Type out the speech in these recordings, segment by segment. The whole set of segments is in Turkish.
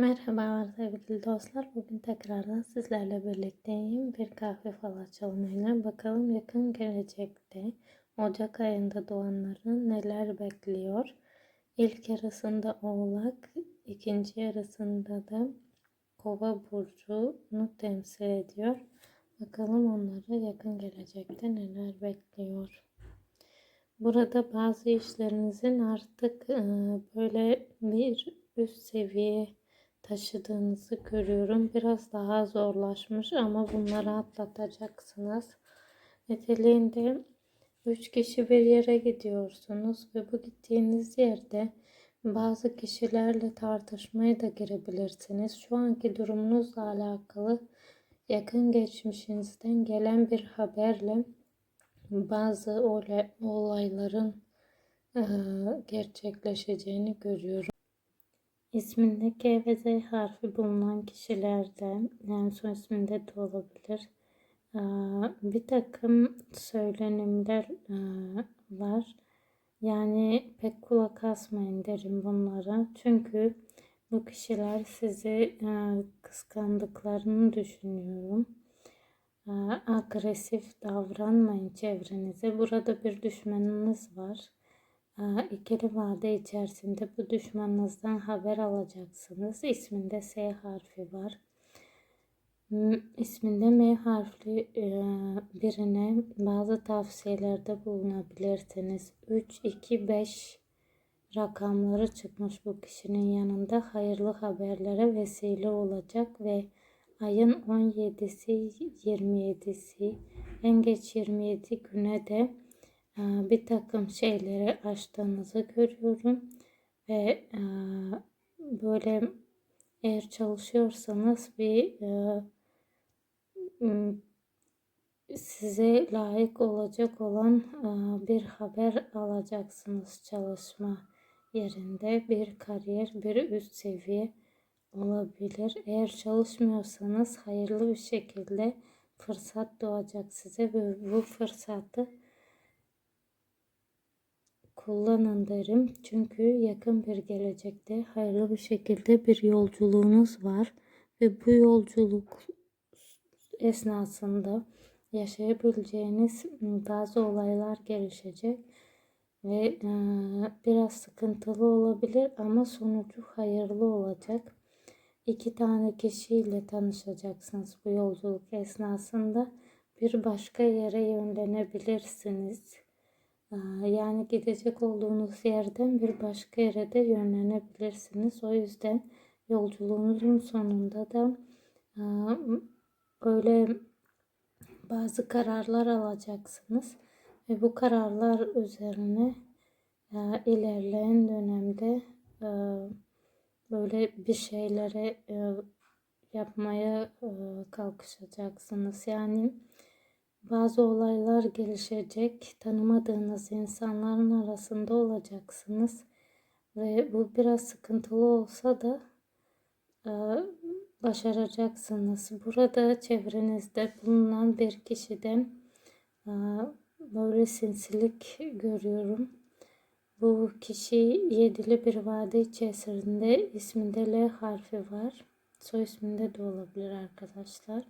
Merhabalar sevgili dostlar. Bugün tekrardan sizlerle birlikteyim. Bir kahve fal açılımıyla bakalım yakın gelecekte Ocak ayında doğanları neler bekliyor. İlk yarısında Oğlak, ikinci yarısında da Kova burcunu temsil ediyor. Bakalım onları yakın gelecekte neler bekliyor. Burada bazı işlerinizin artık böyle bir üst seviye taşıdığınızı görüyorum. Biraz daha zorlaşmış ama bunları atlatacaksınız. Niteliğinde 3 kişi bir yere gidiyorsunuz ve bu gittiğiniz yerde bazı kişilerle tartışmaya da girebilirsiniz. Şu anki durumunuzla alakalı yakın geçmişinizden gelen bir haberle bazı olayların gerçekleşeceğini görüyorum. İsminde G ve Z harfi bulunan kişilerde yani soy isminde de olabilir. Bir takım söylenimler var. Yani pek kulak asmayın derim bunlara. Çünkü bu kişiler sizi kıskandıklarını düşünüyorum. Agresif davranmayın çevrenize. Burada bir düşmanınız var ikili vade içerisinde bu düşmanınızdan haber alacaksınız. İsminde S harfi var. İsminde M harfli e, birine bazı tavsiyelerde bulunabilirsiniz. 3, 2, 5 rakamları çıkmış bu kişinin yanında hayırlı haberlere vesile olacak ve ayın 17'si 27'si en geç 27 güne de bir takım şeyleri açtığınızı görüyorum ve e, böyle eğer çalışıyorsanız bir e, size layık olacak olan e, bir haber alacaksınız çalışma yerinde bir kariyer bir üst seviye olabilir. Eğer çalışmıyorsanız hayırlı bir şekilde fırsat doğacak size ve bu fırsatı kullanın derim. Çünkü yakın bir gelecekte hayırlı bir şekilde bir yolculuğunuz var ve bu yolculuk esnasında yaşayabileceğiniz bazı olaylar gelişecek ve e, biraz sıkıntılı olabilir ama sonucu hayırlı olacak. İki tane kişiyle tanışacaksınız bu yolculuk esnasında. Bir başka yere yönlenebilirsiniz yani gidecek olduğunuz yerden bir başka yere de yönlenebilirsiniz. O yüzden yolculuğunuzun sonunda da böyle bazı kararlar alacaksınız ve bu kararlar üzerine ilerleyen dönemde böyle bir şeylere yapmaya kalkışacaksınız. Yani bazı olaylar gelişecek. Tanımadığınız insanların arasında olacaksınız. Ve bu biraz sıkıntılı olsa da e, başaracaksınız. Burada çevrenizde bulunan bir kişiden e, böyle sinsilik görüyorum. Bu kişi yedili bir vade içerisinde isminde L harfi var. Soy isminde de olabilir arkadaşlar.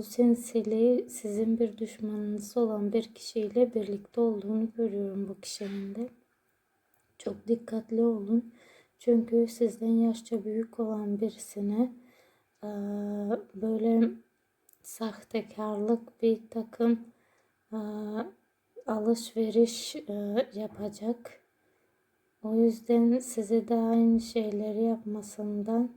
Bu sinsili sizin bir düşmanınız olan bir kişiyle birlikte olduğunu görüyorum bu kişinin de. Çok dikkatli olun. Çünkü sizden yaşça büyük olan birisine böyle sahtekarlık bir takım alışveriş yapacak. O yüzden size de aynı şeyleri yapmasından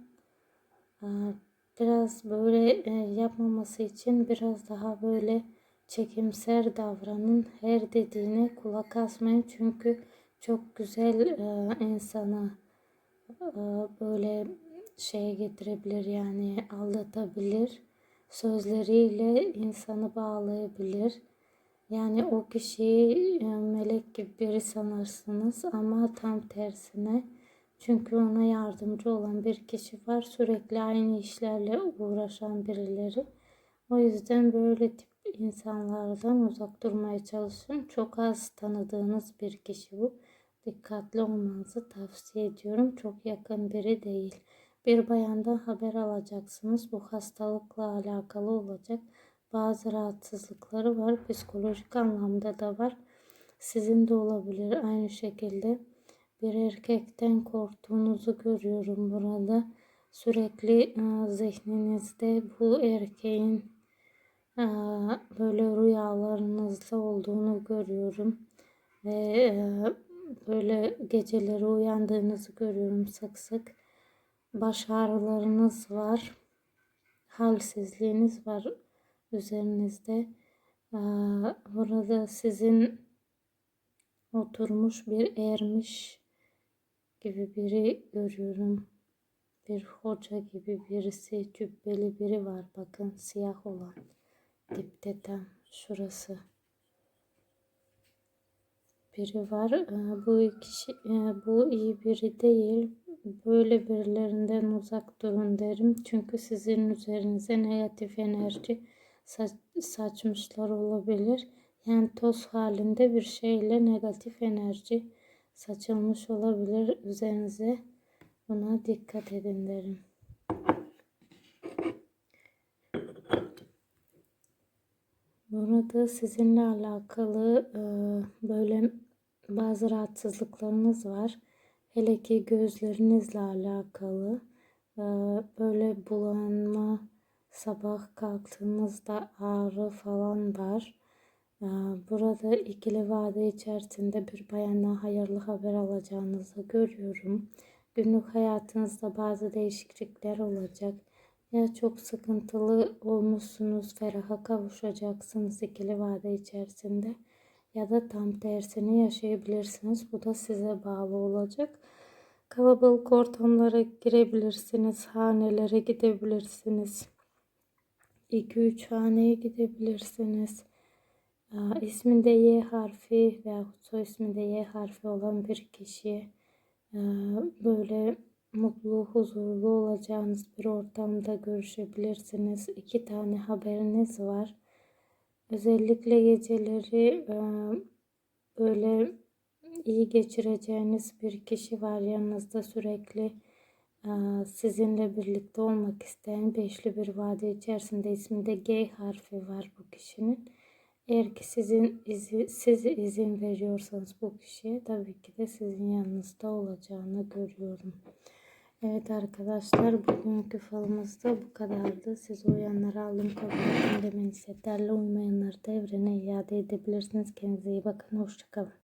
biraz böyle e, yapmaması için biraz daha böyle çekimser davranın. Her dediğine kulak asmayın çünkü çok güzel e, insana e, böyle şeye getirebilir yani aldatabilir. Sözleriyle insanı bağlayabilir. Yani o kişiyi e, melek gibi biri sanırsınız ama tam tersine çünkü ona yardımcı olan bir kişi var. Sürekli aynı işlerle uğraşan birileri. O yüzden böyle tip insanlardan uzak durmaya çalışın. Çok az tanıdığınız bir kişi bu. Dikkatli olmanızı tavsiye ediyorum. Çok yakın biri değil. bir bayandan haber alacaksınız. Bu hastalıkla alakalı olacak. Bazı rahatsızlıkları var. Psikolojik anlamda da var. Sizin de olabilir aynı şekilde. Bir erkekten korktuğunuzu görüyorum burada. Sürekli e, zihninizde bu erkeğin e, böyle rüyalarınızda olduğunu görüyorum. Ve e, böyle geceleri uyandığınızı görüyorum sık sık. Baş ağrılarınız var. Halsizliğiniz var üzerinizde. Burada sizin oturmuş bir ermiş gibi biri görüyorum. Bir hoca gibi birisi, cübbeli biri var. Bakın siyah olan. Dipte tam şurası. Biri var. Ee, Bu kişi, e, bu iyi biri değil. Böyle birilerinden uzak durun derim. Çünkü sizin üzerinize negatif enerji sa- saçmışlar olabilir. Yani toz halinde bir şeyle negatif enerji saçılmış olabilir üzerinize. Buna dikkat edin derim. Burada sizinle alakalı e, böyle bazı rahatsızlıklarınız var. Hele ki gözlerinizle alakalı e, böyle bulanma, sabah kalktığınızda ağrı falan var. E, Burada ikili vade içerisinde bir bayandan hayırlı haber alacağınızı görüyorum. Günlük hayatınızda bazı değişiklikler olacak. Ya çok sıkıntılı olmuşsunuz, feraha kavuşacaksınız ikili vade içerisinde. Ya da tam tersini yaşayabilirsiniz. Bu da size bağlı olacak. Kalabalık ortamlara girebilirsiniz, hanelere gidebilirsiniz. 2-3 haneye gidebilirsiniz. İsminde Y harfi veya soy isminde Y harfi olan bir kişi böyle mutlu, huzurlu olacağınız bir ortamda görüşebilirsiniz. İki tane haberiniz var. Özellikle geceleri böyle iyi geçireceğiniz bir kişi var yanınızda sürekli sizinle birlikte olmak isteyen beşli bir vade içerisinde isminde G harfi var bu kişinin. Eğer ki sizin izi, siz izin veriyorsanız bu kişiye tabii ki de sizin yanınızda olacağını görüyorum. Evet arkadaşlar bugünkü falımızda bu kadardı. Siz uyanları aldım kabul ettim demeniz yeterli. Uymayanları da evrene iade edebilirsiniz. Kendinize iyi bakın. Hoşçakalın.